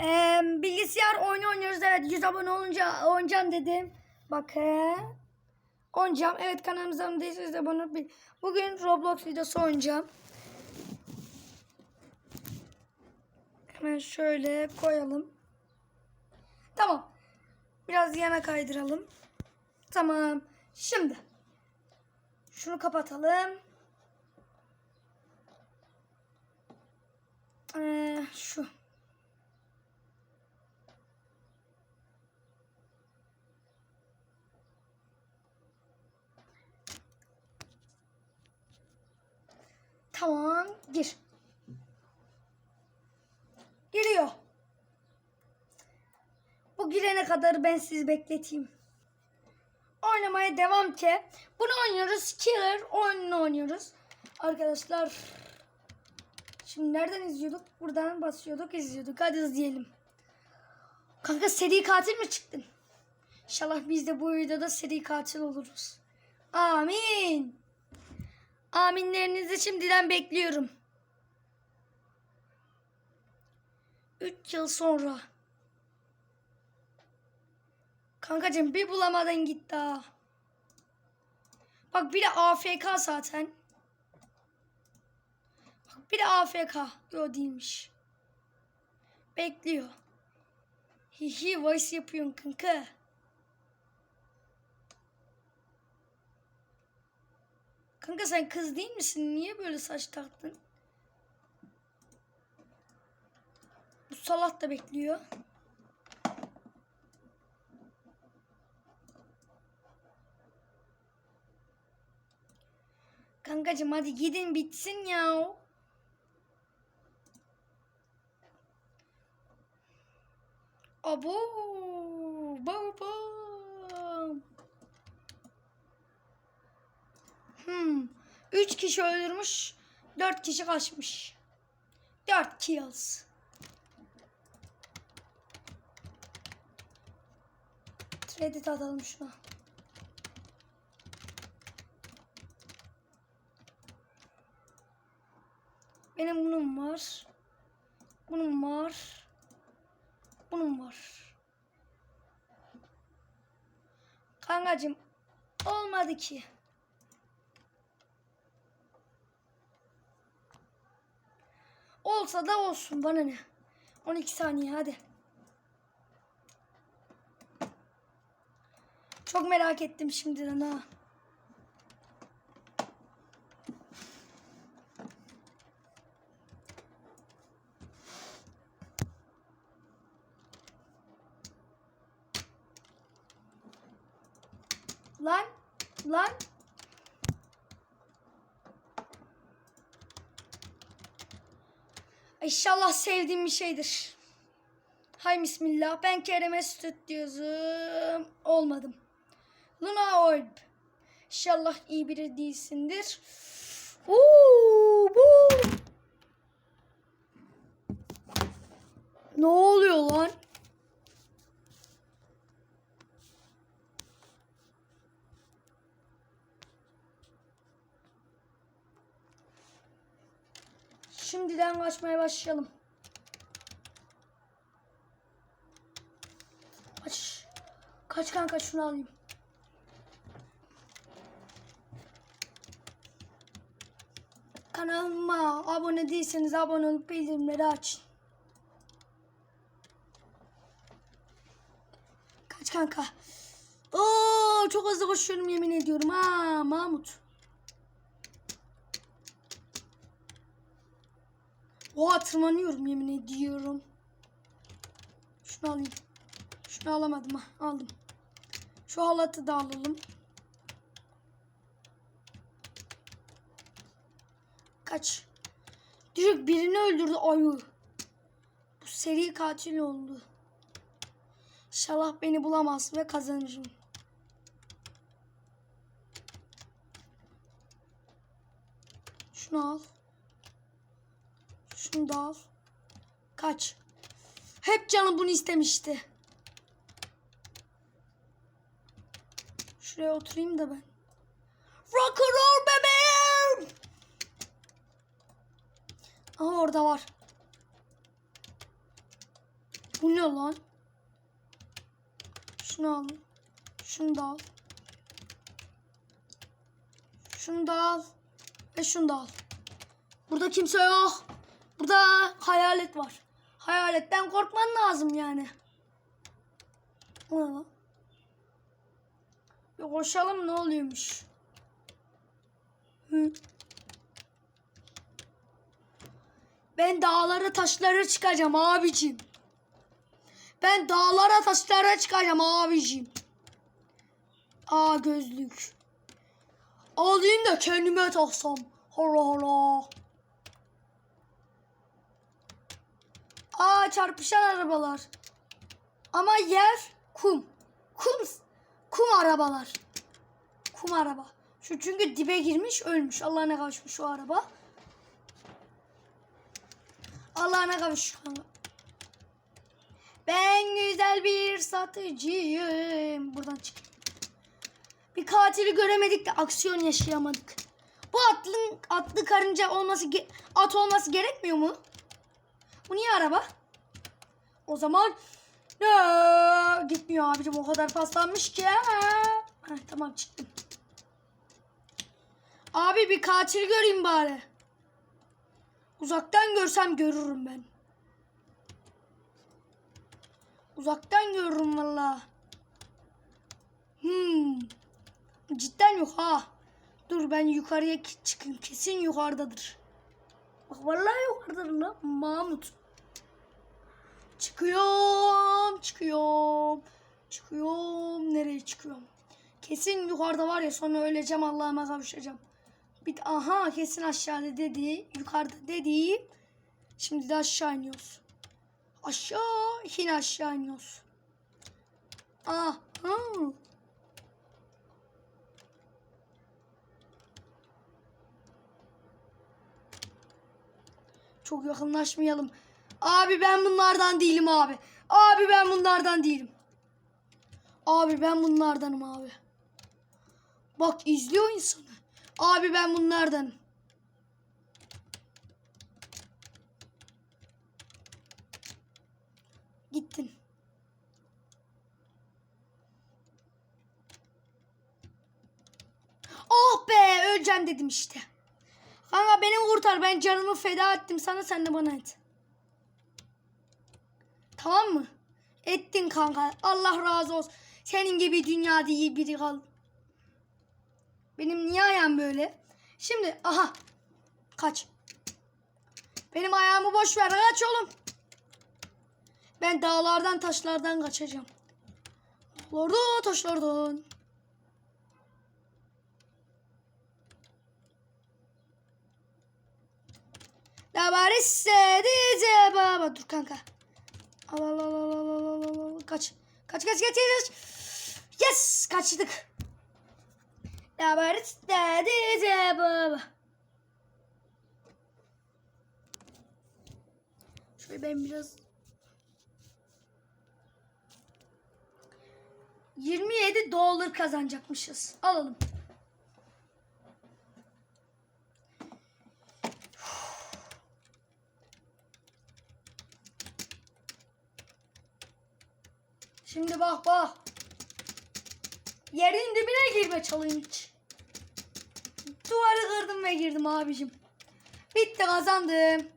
Ee, bilgisayar oyunu oynuyoruz. Evet 100 abone olunca oynayacağım dedim. Bakın. Oynayacağım. Evet kanalımıza abone değilseniz de abone olun. Bugün Roblox videosu oynayacağım. Hemen şöyle koyalım. Tamam. Biraz yana kaydıralım. Tamam. Şimdi. Şunu kapatalım. Ee, şu. Tamam. Gir. Giriyor. Bu girene kadar ben sizi bekleteyim. Oynamaya devam ki. Bunu oynuyoruz. Killer oyununu oynuyoruz. Arkadaşlar. Şimdi nereden izliyorduk? Buradan basıyorduk, izliyorduk. Hadi izleyelim. Kanka seri katil mi çıktın? İnşallah biz de bu videoda seri katil oluruz. Amin. Aminlerinizi şimdiden bekliyorum. 3 yıl sonra. Kankacığım bir bulamadın git daha. Bak bir de AFK zaten. Bak bir de AFK. Yo değilmiş. Bekliyor. Hihi voice yapıyorsun kanka. Kanka sen kız değil misin? Niye böyle saç taktın? Bu salat da bekliyor. Kankacım hadi gidin bitsin ya. Abo babam. Hmm. Üç kişi öldürmüş. Dört kişi kaçmış. Dört kills. Reddit atalım şuna. Benim bunun var. Bunun var. Bunun var. Kankacım olmadı ki. Olsa da olsun bana ne. 12 saniye hadi. Çok merak ettim şimdiden ha. Lan lan İnşallah sevdiğim bir şeydir. Hay bismillah. Ben Kerem'e süt diyorsun. Olmadım. Luna Orb. İnşallah iyi biri değilsindir. Oo, bu. Ne oluyor lan? Şimdiden kaçmaya başlayalım. Kaç. Kaç kanka şunu alayım. Kanalıma abone değilseniz abone olup bildirimleri açın. Kaç kanka. Oo çok hızlı koşuyorum yemin ediyorum ha Mahmut. Oha tırmanıyorum yemin ediyorum. Şunu alayım. Şunu alamadım ha. Aldım. Şu halatı da alalım. Kaç. Direkt birini öldürdü ayı. Bu seri katil oldu. İnşallah beni bulamaz ve kazanırım. Şunu al. Şunu da al. Kaç. Hep canım bunu istemişti. Şuraya oturayım da ben. Rock'n'roll bebeğim. Aha orada var. Bu ne lan? Şunu al. Şunu da al. Şunu da al. Ve şunu da al. Burada kimse yok. Burada hayalet var. Hayaletten korkman lazım yani. O ne lan? Bir koşalım ne oluyormuş. Hı. Ben dağlara taşlara çıkacağım abicim. Ben dağlara taşlara çıkacağım abicim. Aa gözlük. Alayım da kendime taksam. Allah Allah. Aa çarpışan arabalar. Ama yer kum. Kum. Kum arabalar. Kum araba. Şu çünkü dibe girmiş ölmüş. Allah'ına kavuşmuş o araba. Allah'ına kavuş kanka. Ben güzel bir satıcıyım. Buradan çık. Bir katili göremedik de aksiyon yaşayamadık. Bu atlın atlı karınca olması at olması gerekmiyor mu? Bu niye araba? O zaman ne gitmiyor abicim o kadar paslanmış ki. Heh, tamam çıktım. Abi bir katil göreyim bari. Uzaktan görsem görürüm ben. Uzaktan görürüm valla. Hmm. Cidden yok ha. Dur ben yukarıya çıkayım. Kesin yukarıdadır. Bak vallahi yukarıdadır lan. Mahmut. Çıkıyorum. Çıkıyorum. Çıkıyorum. Nereye çıkıyorum? Kesin yukarıda var ya sonra öleceğim Allah'ıma kavuşacağım. Bir aha kesin aşağıda dedi. Yukarıda dedi. Şimdi de aşağı iniyoruz. Aşağı yine aşağı iniyoruz. Ah. Çok yakınlaşmayalım. Abi ben bunlardan değilim abi. Abi ben bunlardan değilim. Abi ben bunlardanım abi. Bak izliyor insanı. Abi ben bunlardanım. Gittin. Oh be öleceğim dedim işte. Kanka beni kurtar ben canımı feda ettim sana sen de bana et. Tamam mı? Ettin kanka. Allah razı olsun. Senin gibi dünyada iyi biri kal. Benim niye ayağım böyle? Şimdi aha. Kaç. Benim ayağımı boş ver. Kaç oğlum. Ben dağlardan taşlardan kaçacağım. Dağlardan taşlardan. La bari istediğince baba. Dur kanka. Al al al al al al al al. Kaç. Kaç kaç kaç kaç. Yes kaçtık. La bari istediğince baba. Şöyle ben biraz 27 dolar kazanacakmışız. Alalım. Şimdi bak bak. Yerin dibine girme challenge. Duvarı kırdım ve girdim abicim. Bitti kazandım.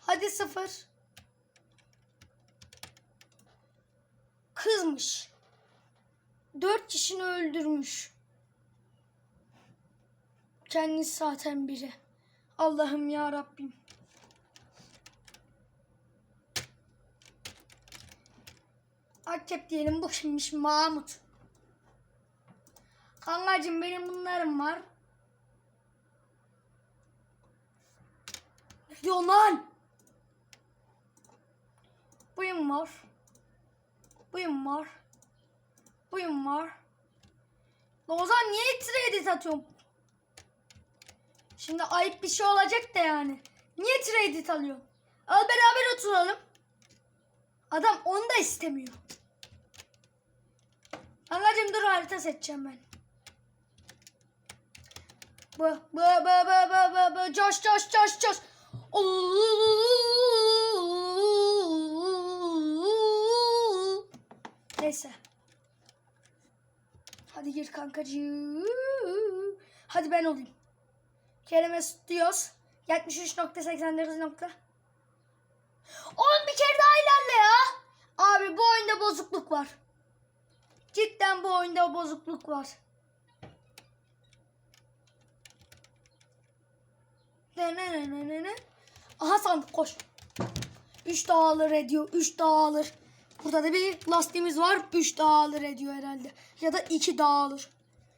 Hadi sıfır. Kızmış. Dört kişini öldürmüş. Kendisi zaten biri. Allah'ım ya Rabbim. Akçep diyelim bu kimmiş Mahmut. Kankacım benim bunlarım var. Ne diyorsun lan? Buyum var. Buyum var. Buyum var. Lan Ozan niye trade atıyorum? Şimdi ayıp bir şey olacak da yani. Niye trade alıyor? Al beraber oturalım. Adam onu da istemiyor. Anacığım dur harita seçeceğim ben. Bu bu bu bu bu bu bu coş coş coş coş. Neyse. Hadi gir kankacığım. Hadi ben olayım. Kerem Mesut diyoruz. 73.89 nokta. 10 bir kere daha ilerle ya. Abi bu oyunda bozukluk var. Cidden bu oyunda bozukluk var. Ne ne ne ne ne ne. Aha sandık koş. 3 daha alır ediyor. 3 daha alır. Burada da bir lastiğimiz var. 3 daha alır ediyor herhalde. Ya da 2 daha alır.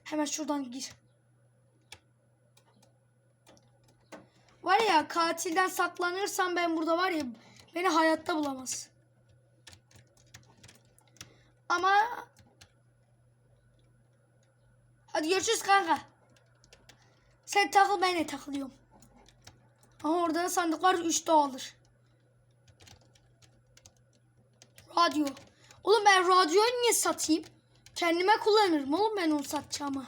Hemen şuradan gir. Var ya katilden saklanırsam ben burada var ya beni hayatta bulamaz. Ama Hadi görüşürüz kanka. Sen takıl ben de takılıyorum. Ama orada da sandık var 3 daha alır. Radyo. Oğlum ben radyoyu niye satayım? Kendime kullanırım oğlum ben onu satacağıma.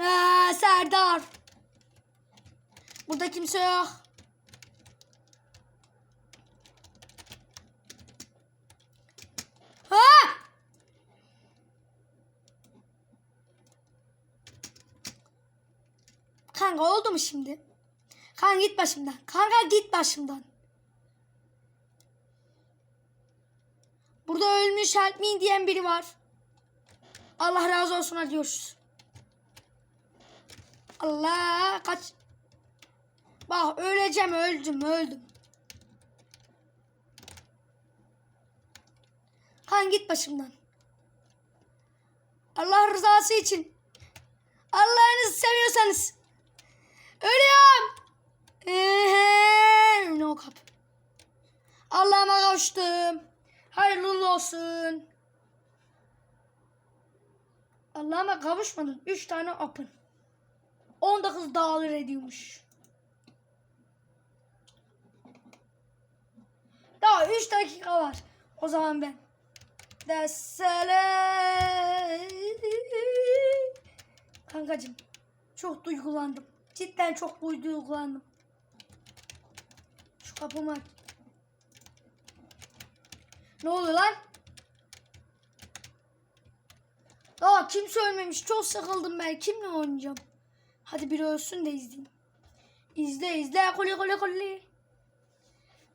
Aa, Serdar. Burada kimse yok. Kanka oldu mu şimdi? Kanka git başımdan. Kanka git başımdan. Burada ölmüş help me diyen biri var. Allah razı olsun görüşürüz. Allah kaç. Bak öleceğim öldüm öldüm. Kan git başımdan. Allah rızası için. Allah'ınızı seviyorsanız. Ölüyorum. Eee, no kap. Allah'ıma kavuştum. Hayırlı olsun. Allah'ıma kavuşmadım. Üç tane apın. 19 dağılır ediyormuş. Daha 3 dakika var. O zaman ben. Desele. Kankacım. Çok duygulandım. Cidden çok duygulandım. Şu kapımı aç. Ne oluyor lan? Aa kimse ölmemiş. Çok sıkıldım ben. Kimle oynayacağım? Hadi biri ölsün de izleyeyim. İzle izle. Kuli kuli kuli.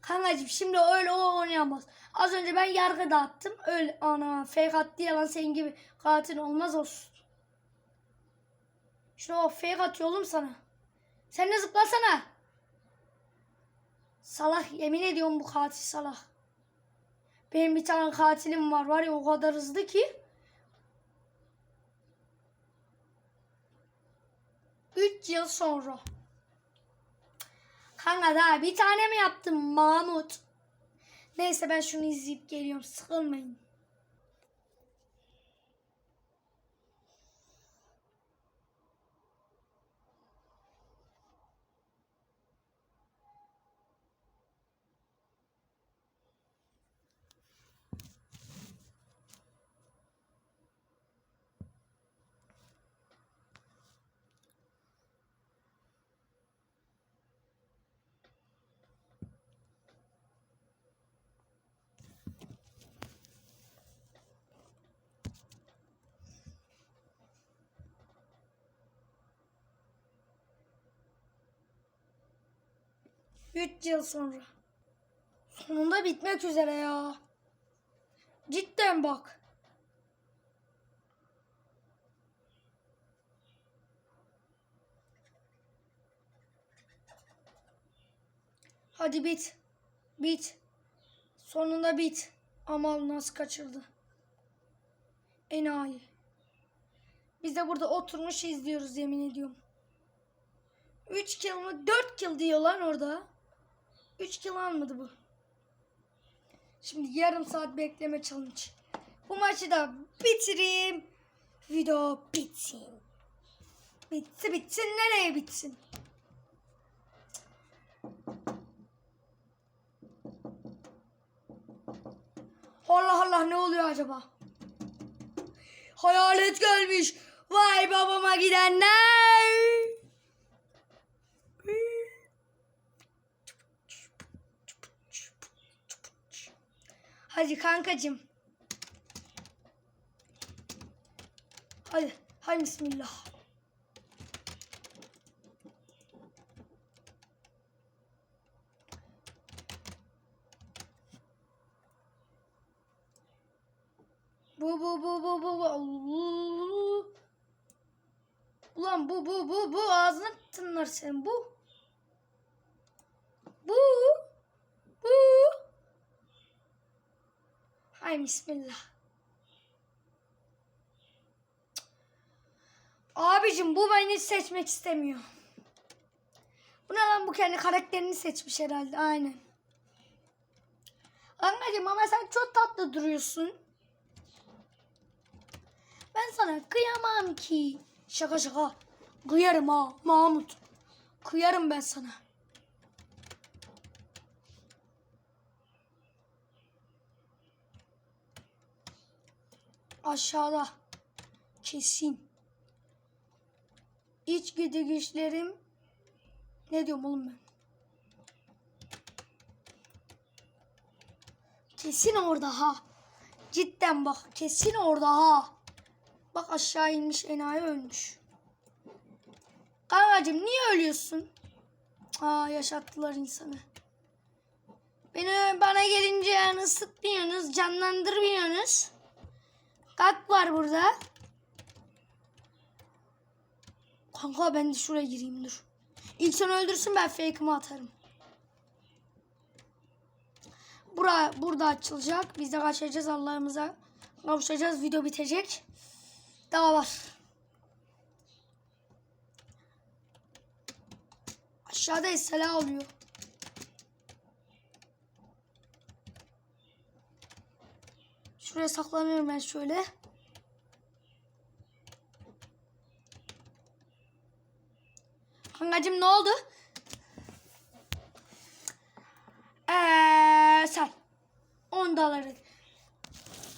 Kankacım şimdi öyle o oynayamaz. Az önce ben yargı dağıttım. Öyle ana fake attı yalan senin gibi katil olmaz olsun. Şunu o fake atıyor oğlum sana. Sen de zıplasana. Salak yemin ediyorum bu katil salak. Benim bir tane katilim var var ya o kadar hızlı ki. 3 yıl sonra. Kanka daha bir tane mi yaptım Mahmut? Neyse ben şunu izleyip geliyorum. Sıkılmayın. Üç yıl sonra. Sonunda bitmek üzere ya. Cidden bak. Hadi bit. Bit. Sonunda bit. Amal nasıl kaçırdı. Enayi. Biz de burada oturmuş izliyoruz yemin ediyorum. 3 kill mı 4 kill diyor lan orada. 3 kill almadı bu. Şimdi yarım saat bekleme challenge. Bu maçı da bitireyim. Video bitsin. Bitsin bitsin nereye bitsin? Allah Allah ne oluyor acaba? Hayalet gelmiş. Vay babama gidenler. Hadi kankacım. Hadi. Hadi bismillah. Bu bu bu bu bu bu. Ulan bu bu bu bu ağzına tınlar sen bu. Bu. Bu. Hay bismillah. Abicim bu beni seçmek istemiyor. Bu ne lan bu kendi karakterini seçmiş herhalde aynen. Anneciğim ama sen çok tatlı duruyorsun. Ben sana kıyamam ki. Şaka şaka. Kıyarım ha Mahmut. Kıyarım ben sana. Aşağıda. Kesin. İç güdügüçlerim. Ne diyorum oğlum ben? Kesin orada ha. Cidden bak kesin orada ha. Bak aşağı inmiş enayi ölmüş. Kankacığım niye ölüyorsun? Aa yaşattılar insanı. Beni bana gelince yani ısıtmıyorsunuz, canlandırmıyorsunuz. Kalk var burada. Kanka ben de şuraya gireyim dur. İlk sen öldürsün ben fake'ımı atarım. Bura, burada açılacak. Biz de kaçacağız Allah'ımıza. Kavuşacağız. Video bitecek. Daha var. Aşağıda Esela oluyor. Şuraya saklanıyorum ben şöyle. Kankacığım ne oldu? Eee sen. 10 doları.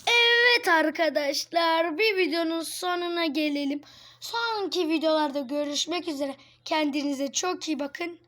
Evet arkadaşlar bir videonun sonuna gelelim. Sonraki videolarda görüşmek üzere. Kendinize çok iyi bakın.